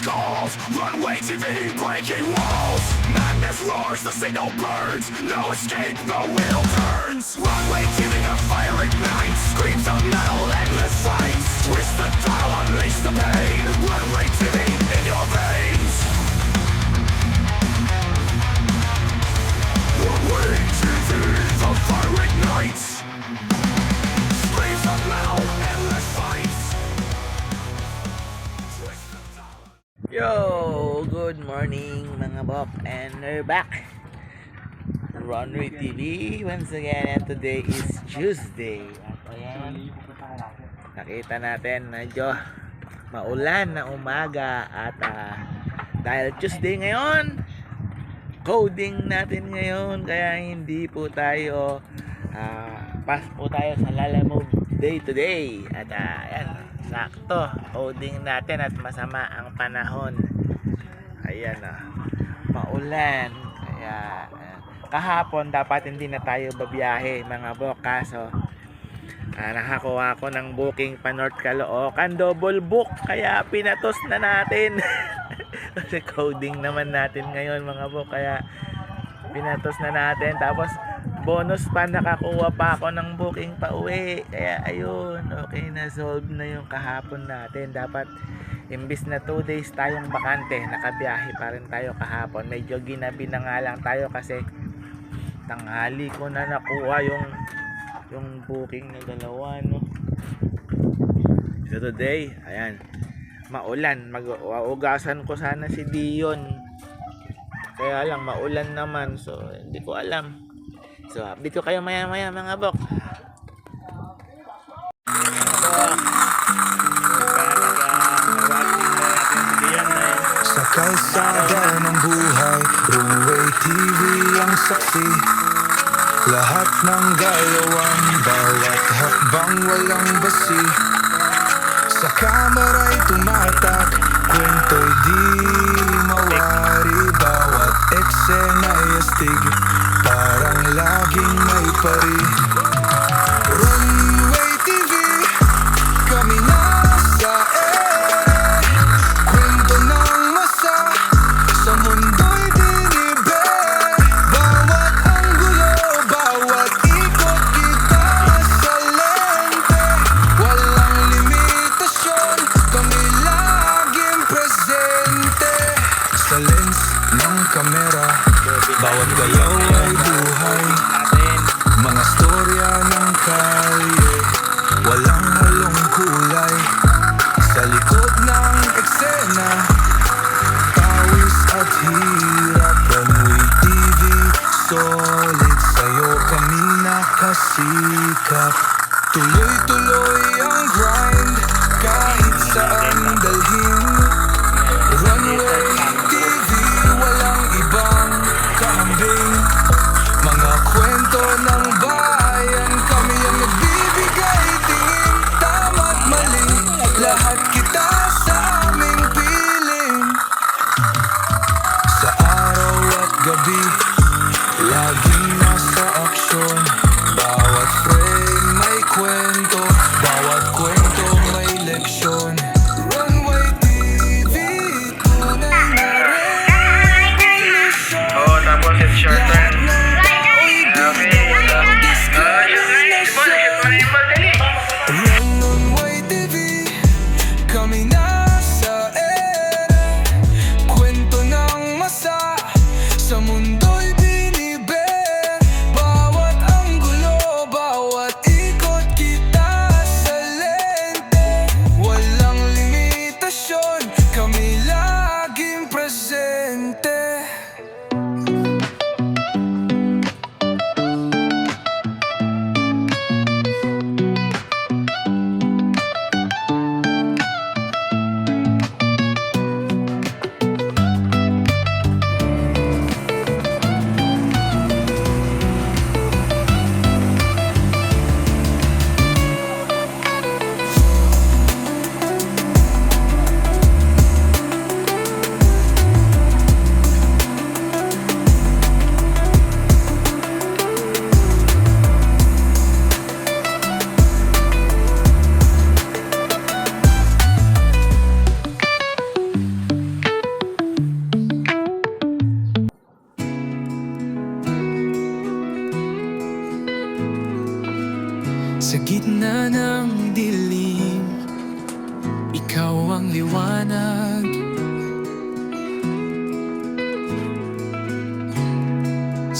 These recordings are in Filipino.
calls Runway TV breaking walls. Madness roars, the signal burns. No escape, the wheel turns. Runway TV, a fire ignites Screams of metal, endless fights. Twist the dial, unleash the pain. Runway TV in your veins. Runway TV, the fire ignites Yo, good morning mga bok and we're back Runway TV once again and today is Tuesday. At ayan, nakita natin medyo maulan na umaga at ah, dahil Tuesday ngayon coding natin ngayon kaya hindi po tayo ah, pass po tayo sa Lalamove day to day. At ah, ayan sakto coding natin at masama ang panahon. Ayan ah maulan. Kaya ah, kahapon dapat hindi na tayo babiyahe mga bok kaso ah, nakakuha ako ng booking pa North Caloocan. Double book kaya pinatos na natin. Kasi coding naman natin ngayon mga bok kaya pinatos na natin. Tapos bonus pa nakakuha pa ako ng booking pa uwi. Kaya ayun okay na solve na yung kahapon natin. Dapat imbis na 2 days tayong bakante nakabiyahe pa rin tayo kahapon. Medyo ginabi na nga lang tayo kasi tanghali ko na nakuha yung yung booking na dalawa no? So today ayan maulan. Mag-uugasan ko sana si Dion. Kaya lang maulan naman. So hindi ko alam so update ko kayo maya maya mga bok. Sa kalsada ng buhay Runway TV ang saksi. Lahat ng galawan Bawat hakbang walang basi. Sa kamera'y tumatak Kwento'y di mawari. Bawat eksena'y astig laging may pari nakasikap Tuloy-tuloy ang grind Kahit saan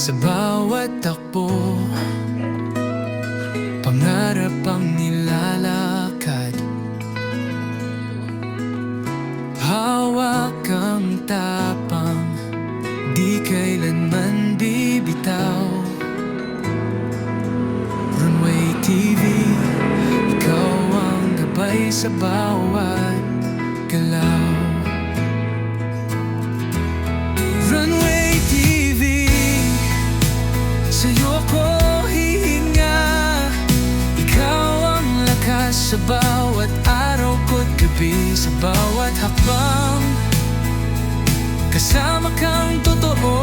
Sa bawat takbo. Pangarap ang nilalakad. Hawak ang tapang. Di kailanman bibitaw. Runway TV Ikaw ang gabay sa bawat galaw. bawat hakbang. Kasama kang totoo.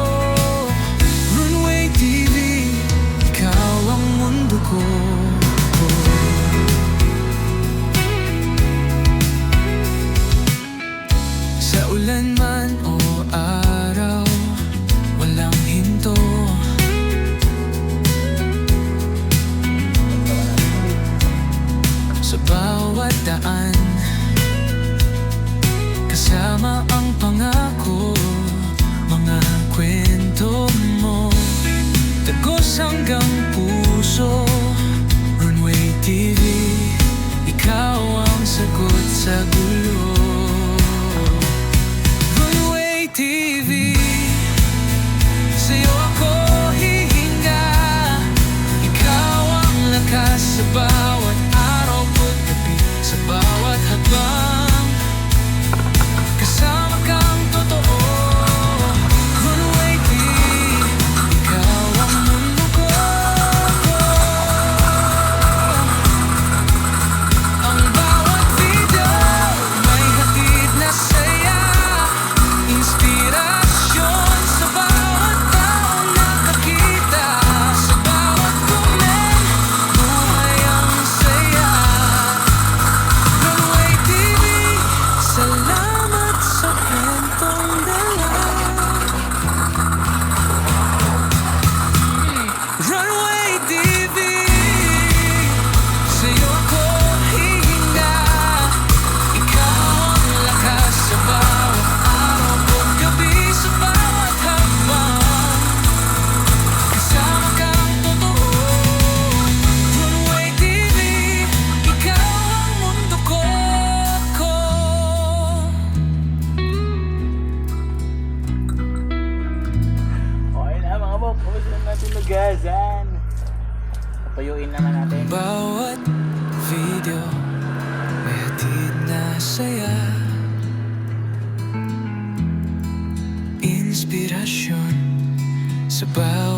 about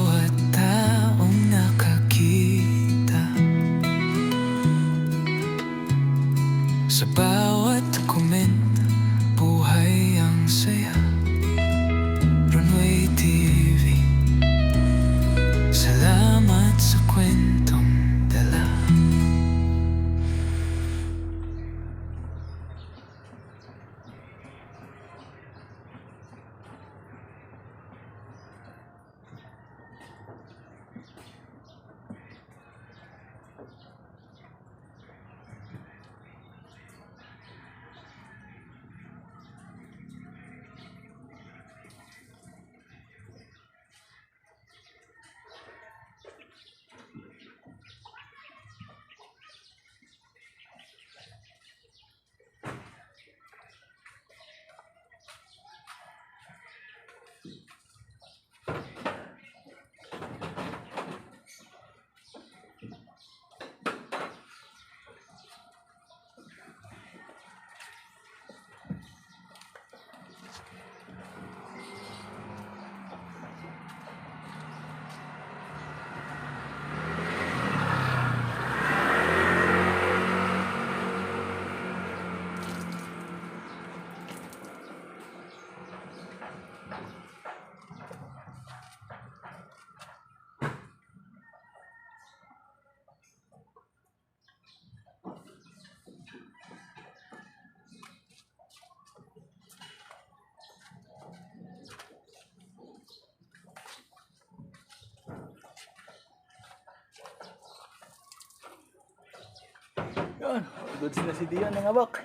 Goods na si Dion mga bok.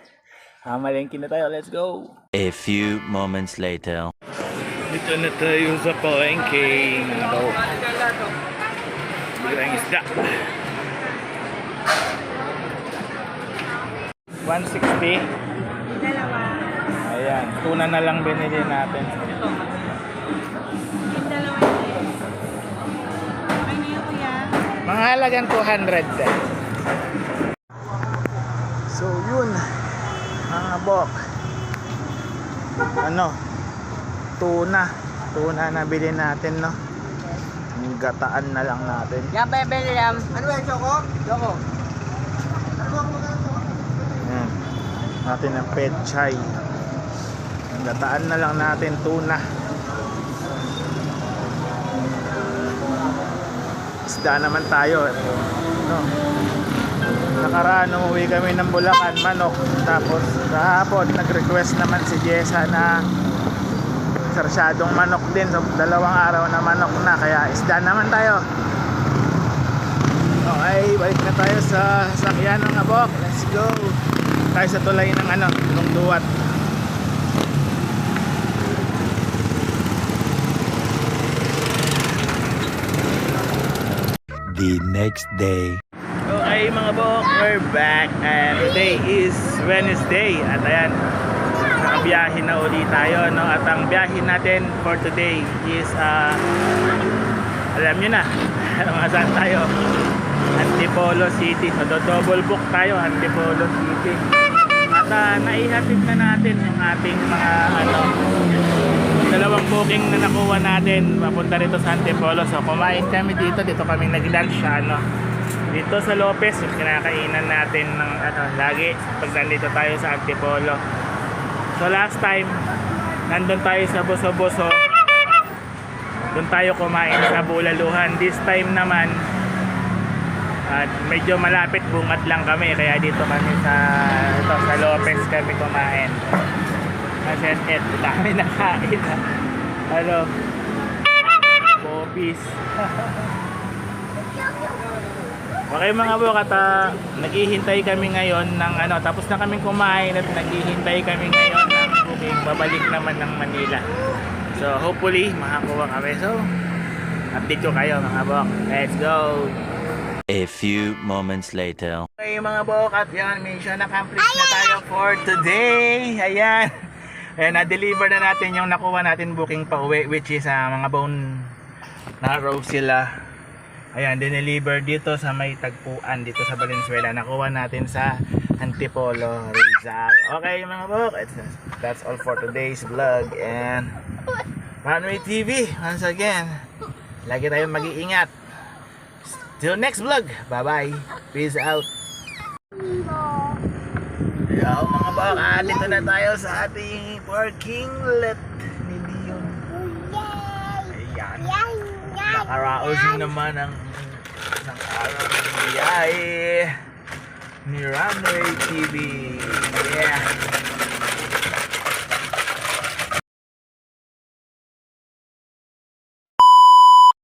Hamalengke na tayo. Let's go. A few moments later. Dito na tayo sa palengke. Mga bok. Biglang isda. 160. Dalawa. Ayan. Tuna na lang binili natin. Yung dalawa yun. Okay na yun, kuya. Mga halagang 200 din. So yun, mga bok. Ano, tuna. Tuna na bilhin natin, no? Yung gataan na lang natin. Yan, bebel yan. Ano ba, Choco? Choco. Yan. Natin ang pet chai. Ang gataan na lang natin, tuna. Isda naman tayo. No. Nakaraan, umuwi kami ng Bulacan, manok. Tapos kahapon, nag-request naman si Jessa na sarsyadong manok din. So, dalawang araw na manok na. Kaya isda naman tayo. Okay, balik na tayo sa sakyan ng abok. Let's go. Tayo sa tulay ng ano, ng duwat. The next day. Okay mga bok, we're back and today is Wednesday. At ayan, nakabiyahe na uli tayo no? at ang biyahe natin for today is uh, alam nyo na mga saan tayo. Antipolo City. So do- double book tayo Antipolo City. At uh, naihatid na natin yung ating mga ano dalawang booking na nakuha natin papunta rito sa Antipolo. So kumain kami dito. Dito kami nag-lunch ano dito sa Lopez yung kinakainan natin ng ano lagi. Pag nandito tayo sa Antipolo. So last time nandun tayo sa Boso Boso doon tayo kumain sa Bulaluhan. This time naman at medyo malapit bungat lang kami. Kaya dito kami sa ito, sa Lopez kami kumain. Kasi et dami na kain. Ha. ano? Popis Okay mga bukat, ah, naghihintay kami ngayon ng ano, tapos na kaming kumain at naghihintay kami ngayon ng booking babalik naman ng Manila. So hopefully makakuha kami. So update ko kayo mga bok. Let's go! A few moments later. Okay mga bukat, yan, mission accomplished na tayo for today. Ayan. Ayan, na-deliver na natin yung nakuha natin booking pa uwi which is ah, mga bone na row sila. Ayan, dineliver dito sa may tagpuan dito sa Valenzuela. Nakuha natin sa Antipolo, Rizal. Okay mga bok, that's all for today's vlog and Runway TV, once again, lagi tayong mag-iingat. Till next vlog, bye-bye. Peace out. Yo mga bok, ah, na tayo sa ating parking lot Nakaraos naman ang ng araw ng biyahe ni Runway TV. Yeah.